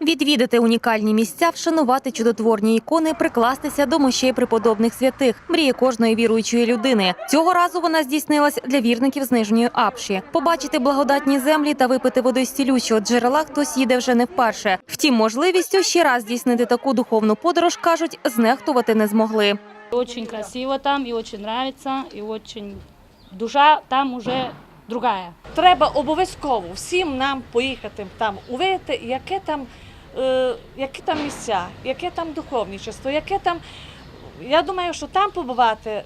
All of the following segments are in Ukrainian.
Відвідати унікальні місця, вшанувати чудотворні ікони, прикластися до мощей преподобних святих. Мріє кожної віруючої людини. Цього разу вона здійснилась для вірників з нижньої апші. Побачити благодатні землі та випити води з джерела хтось їде вже не вперше. Втім, можливістю ще раз здійснити таку духовну подорож кажуть, знехтувати не змогли. Очень красиво там, и очень нравится, и очень душа там уже другая. Треба обов'язково всім нам поїхати там, увидіти, яке там, е, які там місця, яке там духовничество, яке там. Я думаю, що там побувати,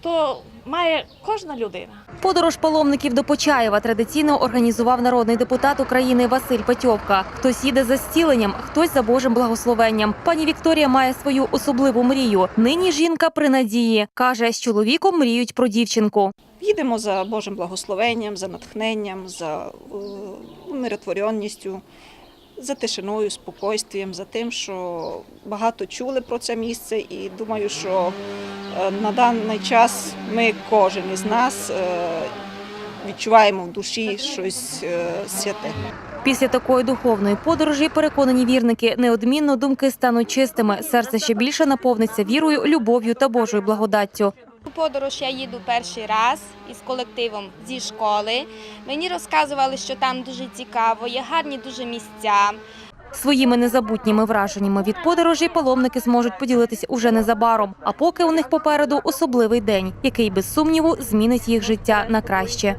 то має кожна людина. Подорож паломників до Почаєва традиційно організував народний депутат України Василь Петьовка. Хтось їде за зціленням, хтось за Божим благословенням. Пані Вікторія має свою особливу мрію. Нині жінка при надії каже, з чоловіком мріють про дівчинку. Їдемо за Божим благословенням, за натхненням, за е, умиротворенністю, за тишиною, спокойствієм, за тим, що багато чули про це місце, і думаю, що е, на даний час ми, кожен із нас, е, відчуваємо в душі щось святе. Після такої духовної подорожі переконані вірники неодмінно думки стануть чистими. Серце ще більше наповниться вірою, любов'ю та Божою благодаттю. У подорож я їду перший раз із колективом зі школи. Мені розказували, що там дуже цікаво, є гарні дуже місця. Своїми незабутніми враженнями від подорожі паломники зможуть поділитися уже незабаром. А поки у них попереду особливий день, який без сумніву змінить їх життя на краще.